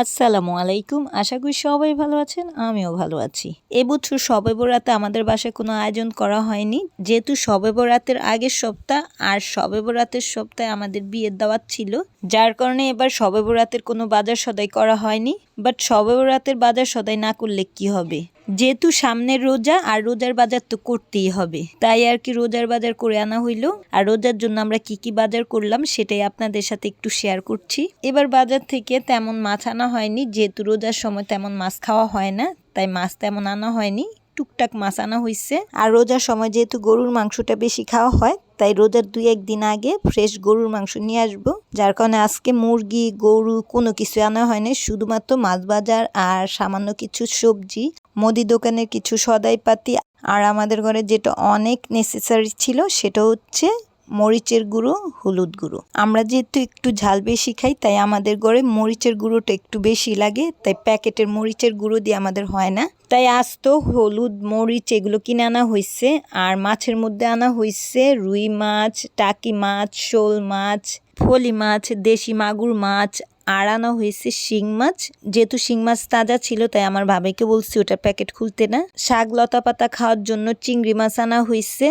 আসসালামু আলাইকুম। আশা করি সবাই ভালো আছেন, আমিও ভালো আছি। এবছর সবে বরাতে আমাদের বাসায় কোনো আয়োজন করা হয়নি। যেহেতু সবে বরাতের আগের সপ্তাহ, আর সবে বরাতের সপ্তাহে আমাদের বিয়ের দাওয়াত ছিল, যার কারণে এবার সবে বরাতের কোনো বাজার সদাই করা হয়নি। বাট সবে বরাতের বাজার সদাই না করলে কি হবে? যেহেতু সামনের রোজা, আর রোজার বাজার তো করতেই হবে। তাই আর কি রোজার বাজার করে আনা হইল। আর রোজার জন্য আমরা কি কি বাজার করলাম সেটাই আপনাদের সাথে একটু শেয়ার করছি। এবার বাজার থেকে তেমন মাছ আনা হয়নি। যেহেতু রোজার সময় তেমন মাছ খাওয়া হয় না, তাই মাছ তেমন আনা হয়নি। টুকটাক মাছ আনা হয়েছে আর রোজার সময় যেহেতু গরুর মাংসটা বেশি খাওয়া হয় তাই রোদের দুই একদিন আগে ফ্রেশ গরুর মাংস নিয়ে আসব। যার কারণে আজকে মুরগি, গরু কোনো কিছু আনা হয়নি। শুধুমাত্র মাছ বাজার আর সামান্য কিছু সবজি, মুদি দোকানের কিছু সদাইপাতি আর আমাদের ঘরে যেটা অনেক নেসেসারি ছিল সেটা হচ্ছে মরিচের গুঁড়ো, হলুদ গুঁড়ো। আমরা যেহেতু একটু ঝাল বেশি খাই, তাই আমাদের ঘরে মরিচের গুঁড়োটা একটু বেশি লাগে, তাই প্যাকেটের মরিচের গুঁড়ো দিয়ে আমাদের হয় না। তাই আজ তো হলুদ, মরিচ এগুলো কিনে আনা হয়েছে আর মাছের মধ্যে আনা হয়েছে রুই মাছ, টাকি মাছ, শোল মাছ, ফলি মাছ, দেশি মাগুর মাছ, আর আনা হয়েছে শিং মাছ। যেহেতু শিং মাছ তাজা ছিল, তাই আমার ভাবিকে বলছি ওটার প্যাকেট খুলতে না। শাক লতা পাতা খাওয়ার জন্য চিংড়ি মাছ আনা হয়েছে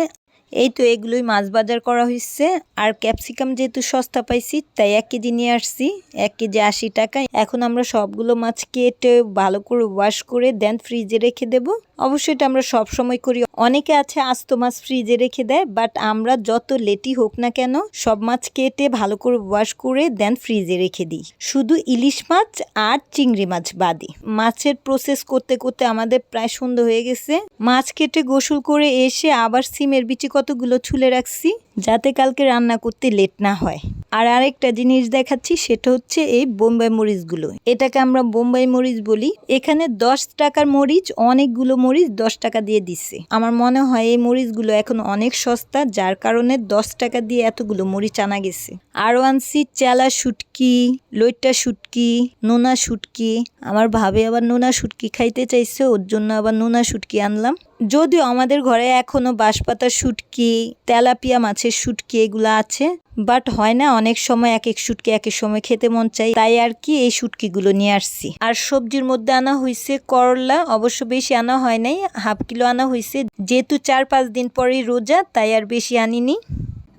এই তো এগুলোই মাছ বাজার করা হয়েছে আর ক্যাপসিকাম যেহেতু সস্তা পাইছি, তাই এক কেজি নিয়ে আসছি। এক কেজি আশি টাকায়। এখন আমরা সবগুলো মাছ কেটে ভালো করে ওয়াশ করে দেন ফ্রিজে রেখে দেব। অবশ্যই এটা আমরা সব সময় করি। অনেকে আছে আস্ত মাছ ফ্রিজে রেখে দেয় বাট আমরা যত লেটি হোক না কেন সব মাছ কেটে ভালো করে ওয়াশ করে দেন ফ্রিজে রেখে দিই। শুধু ইলিশ মাছ আর চিংড়ি মাছ বাদে মাছের প্রসেস করতে করতে আমাদের প্রায় সন্ধ্যা হয়ে গেছে। মাছ কেটে গোসল করে এসে আবার সিমের বিচি কতগুলো ছুলে রাখছি, যাতে কালকে রান্না করতে লেট না হয়। আর আরেকটা জিনিস দেখাচ্ছি, সেটা হচ্ছে এই বোম্বাই মরিচগুলো। এটাকে আমরা বোম্বাই মরিচ বলি। এখানে দশ টাকার মরিচ, অনেকগুলো মরিচ দশ টাকা দিয়ে দিচ্ছে। আমার মনে হয় এই মরিচগুলো এখন অনেক সস্তা, যার কারণে দশ টাকা দিয়ে এতগুলো মরিচ আনা গেছে। আরও আনছি চেলা শুটকি, লইট্টা শুটকি, নোনা শুটকি। আমার ভাবে আবার নোনা শুটকি খাইতে চাইছে, ওর জন্য আবার নোনা শুটকি আনলাম। যদিও আমাদের ঘরে এখনও বাঁশপাতার শুটকি, তেলাপিয়া মাছের শুটকি এগুলো আছে, বাট হয় না, অনেক সময় এক এক শুটকি এক এক সময় খেতে মন চাই তাই আর কি এই শুটকিগুলো নিয়ে আসছি। আর সবজির মধ্যে আনা হয়েছে করলা, অবশ্য বেশি আনা হয় নাই, হাফ কিলো আনা হয়েছে যেহেতু চার পাঁচ দিন পরেই রোজা, তাই আর বেশি আনিনি।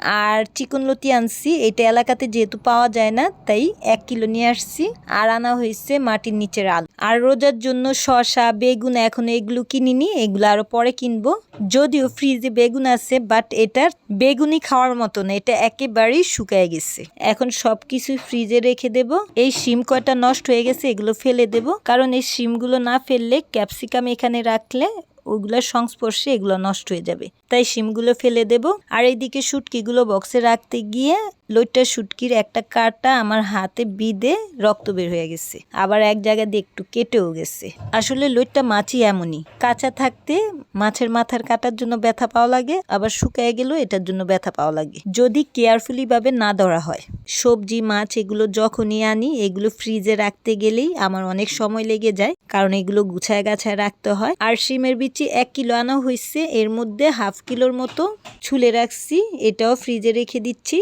আর চিকন লতি আনছি। এটা এলাকাতে যেহেতু পাওয়া যায় না, তাই এক কিলো নিয়ে আসছি। আর আনা হয়েছে মাটির নিচের আলু। আর রোজার জন্য শশা বেগুন এখন এগুলো কিনিনি, এগুলো আরও পরে কিনবো। যদিও ফ্রিজে বেগুন আছে বাট এটার বেগুনি খাওয়ার মতো না, এটা একেবারেই শুকায় গেছে। এখন সব কিছু ফ্রিজে রেখে দেব। এই শিম কয়টা নষ্ট হয়ে গেছে, এগুলো ফেলে দেব। কারণ এই শিমগুলো না ফেললে ক্যাপসিকাম এখানে রাখলে ওগুলোর সংস্পর্শে এগুলো নষ্ট হয়ে যাবে। তাই শিমগুলো ফেলে দেব। আর এইদিকে শুটকিগুলো বক্সে রাখতে গিয়ে লইট্টা শুটকির একটা কাটা আমার হাতে বিদে রক্ত বের হয়ে গেছে। আবার এক জায়গা দিয়ে একটু কেটেও গেছে। আসলে লইট্টা মাছই এমনই। কাঁচা থাকতে মাছের মাথার কাটার জন্য ব্যথা পাওয়া লাগে, আবার শুকায় গেলেও এটার জন্য ব্যথা পাওয়া লাগে। যদি কেয়ারফুলি ভাবে না ধরা হয়। সবজি, মাছ এগুলো যখনই আনি, এগুলো ফ্রিজে রাখতে গেলেই আমার অনেক সময় লেগে যায়, কারণ এগুলো গুছায় গাছায় রাখতে হয়। আর সিমের শিমের বিচি এক কিলো আনা হয়েছে এর মধ্যে হাফ কিলোর মতো ছুলে রাখছি, এটাও ফ্রিজে রেখে দিচ্ছি।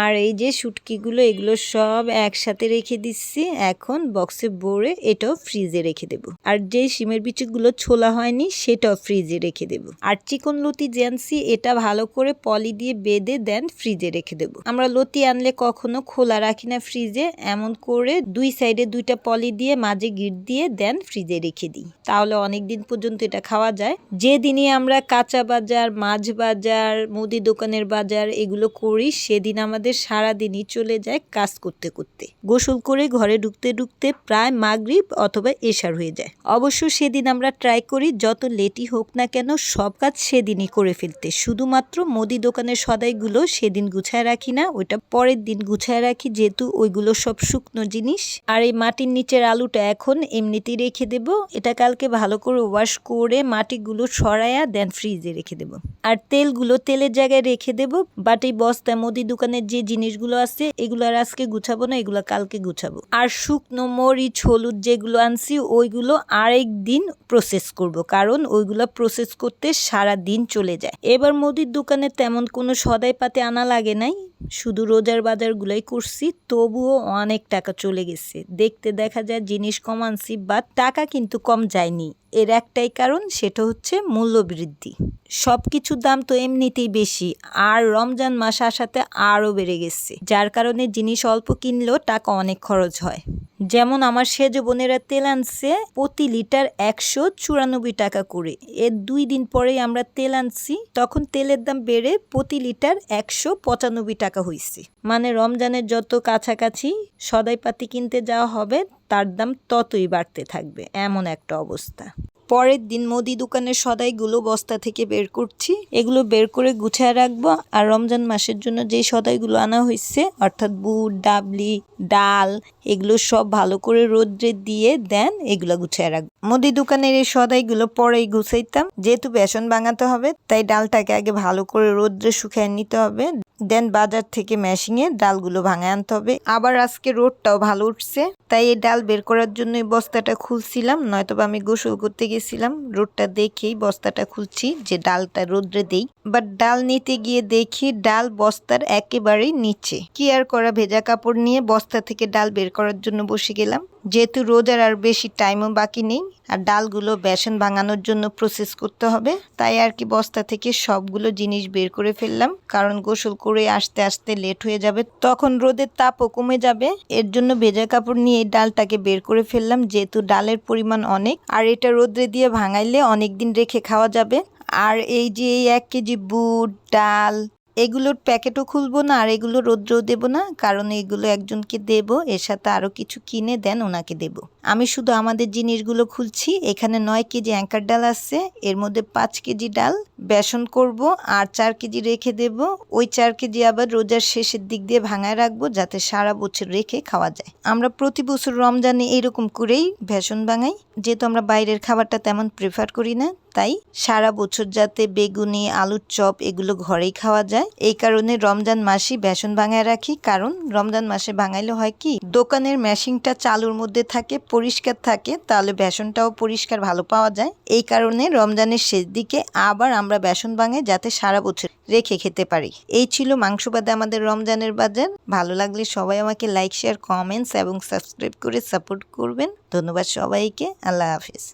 আর এই যে শুটকিগুলো এগুলো সব একসাথে রেখে দিচ্ছি, এখন বক্সে ভরে এটাও ফ্রিজে রেখে দেব। আর যে শিমের বিচিগুলো ছোলা হয়নি, সেটাও ফ্রিজে রেখে দেব। আর চিকন লতি জেনসি এটা ভালো করে পলি দিয়ে বেঁধে দেন, ফ্রিজে রেখে দেব। আমরা লতি আনলে কখনো খোলা রাখি না ফ্রিজে, এমন করে দুই সাইডে দুইটা পলি দিয়ে মাঝে গিট দিয়ে দেন, ফ্রিজে রেখে দিই। তাহলে অনেক দিন পর্যন্ত এটা খাওয়া যায়। যে যেদিনই আমরা কাঁচা বাজার, মাছ বাজার, মুদি দোকানের বাজার এগুলো করি, সেদিন আমাদের সারাদিনই চলে যায় কাজ করতে করতে। গোসল করে ঘরে ঢুকতে ঢুকতে প্রায় মাগরিব অথবা এশার হয়ে যায়। অবশ্য সেদিন আমরা ট্রাই করি, যত লেটই হোক না কেন সব কাজ সেদিনই করে ফেলতে। শুধুমাত্র মুদি দোকানের সদাইগুলো সেদিন গুছায় রাখি না, ওইটা পরের দিন গুছায় রাখি, যেহেতু ওইগুলো সব শুকনো জিনিস। আর এই মাটির নিচের আলুটা এখন এমনিতেই রেখে দেব। এটা কালকে ভালো করে ওয়াশ করে মাটিগুলো সরাইয়া দেন ফ্রিজে রেখে দেব। আর তেলগুলো তেলের জায়গায় রেখে দেব। বাট, বস্তা, মুদি দোকানের যে জিনিসগুলো আছে, এগুলো আর আজকে গুছাবো না, এগুলো কালকে গুছাবো। আর শুকনো মরিচ, হলুদ যেগুলো আনছি, ওইগুলো আরেক দিন প্রসেস করব। কারণ ওইগুলো প্রসেস করতে সারা দিন চলে যায়। এবার মুদির দোকানে তেমন কোনো সদাই পাতে আনা লাগে নাই। শুধু রোজার বাজারগুলোই করছি, তবুও অনেক টাকা চলে গেছে। দেখতে দেখা যায় জিনিস কমানছি বা টাকা কিন্তু কম যায়নি। এর একটাই কারণ, সেটা হচ্ছে মূল্যবৃদ্ধি। সব কিছুর দাম তো এমনিতেই বেশি, আর রমজান মাস আসাতে আরও বেড়ে গেছে। যার কারণে জিনিস অল্প কিনলেও টাকা অনেক খরচ হয়। যেমন আমার সেজ বোনেরা তেল আনছে প্রতি লিটার একশো চুরানব্বই টাকা করে। এর দুই দিন পরেই আমরা তেল আনছি। তখন তেলের দাম বেড়ে প্রতি লিটার একশো পঁচানব্বই টাকা হয়েছে মানে রমজানের যত কাছাকাছি সদাইপাতি কিনতে যাওয়া হবে, তার দাম ততই বাড়তে থাকবে। এমন একটা অবস্থা। পরের দিন মুদি দোকানের সদাইগুলো বস্তা থেকে বের করছি। এগুলো বের করে গুছিয়ে রাখব। আর রমজান মাসের জন্য যে সদাইগুলো আনা হয়েছে অর্থাৎ বুট, ডাবলি, ডাল, এগুলো সব ভালো করে রোদ্রে দিয়ে দেন, এগুলো গুছিয়ে রাখব। মুদি দোকানের এই সদাইগুলো পরেই গুছাইতাম। যেহেতু বেসন বাঙাতে হবে, তাই ডালটাকে আগে ভালো করে রোদ্রে শুকিয়ে নিতে হবে। দেন বাজার থেকে মেশিংয়ে ডালগুলো ভাঙায় আনতে হবে। আবার আজকে রোডটাও ভালো উঠছে, তাই এই ডাল বের করার জন্য বস্তাটা খুলছিলাম, নয়তোবা আমি গোসল করতে গেছিলাম। রোডটা দেখেই বস্তাটা খুলছি যে ডালটা রোদ্রে দেই। বাট ডাল নিতে গিয়ে দেখি ডাল বস্তার একেবারেই নিচে। কি আর করা, ভেজা কাপড় নিয়ে বস্তা থেকে ডাল বের করার জন্য বসে গেলাম। যেহেতু রোজার আর বেশি টাইমও বাকি নেই আর ডালগুলো বেসন ভাঙানোর জন্য প্রসেস করতে হবে। তাই আর কি বস্তা থেকে সবগুলো জিনিস বের করে ফেললাম। কারণ গোসল করে আসতে আসতে লেট হয়ে যাবে। তখন রোদের তাপও কমে যাবে। এর জন্য ভেজা কাপড় নিয়ে ডালটাকে বের করে ফেললাম। যেহেতু ডালের পরিমাণ অনেক, আর এটা রোদ্রে দিয়ে ভাঙাইলে অনেক দিন রেখে খাওয়া যাবে। আর এই যে এই এক কেজি বুট, ডাল এগুলোর প্যাকেটও খুলবো না আর এগুলো রৌদ্রও দেবো না, কারণ এগুলো একজনকে দেব, এর সাথে আরও কিছু কিনে দেন ওনাকে দেব। আমি শুধু আমাদের জিনিসগুলো খুলছি, এখানে নয় কেজি অ্যাঙ্কার ডাল আছে, এর মধ্যে পাঁচ কেজি ডাল, বেসন করব, আর চার কেজি রেখে দেব, ওই চার কেজি আবার রোজার শেষের দিক দিয়ে ভাঙায় রাখব, যাতে সারা বছর রেখে খাওয়া যায়। আমরা প্রতি বছর রমজানে এরকম করেই বেসন ভাঙাই যেহেতু আমরা বাইরের খাবারটা তেমন প্রেফার করি না, তাই সারা বছর যাতে বেগুনি, আলুর চপ এগুলো ঘরেই খাওয়া যায়। এই কারণে রমজান মাসি বেসন ভাঙায় রাখি। কারণ রমজান মাসে ভাঙাইলে হয় কি, দোকানের মেশিনটা চালুর মধ্যে থাকে, পরিষ্কার থাকে, তাহলে বেসনটাও পরিষ্কার ভালো পাওয়া যায়। এই কারণে রমজানের শেষ দিকে আবার আমরা বেসন ভাঙাই যাতে সারা বছর রেখে খেতে পারি। এই ছিল মাংস বাদে আমাদের রমজানের বাজার। ভালো লাগলে সবাই আমাকে লাইক শেয়ার কমেন্টস এবং সাবস্ক্রাইব করে সাপোর্ট করবেন। ধন্যবাদ সবাইকে। আল্লাহ হাফিজ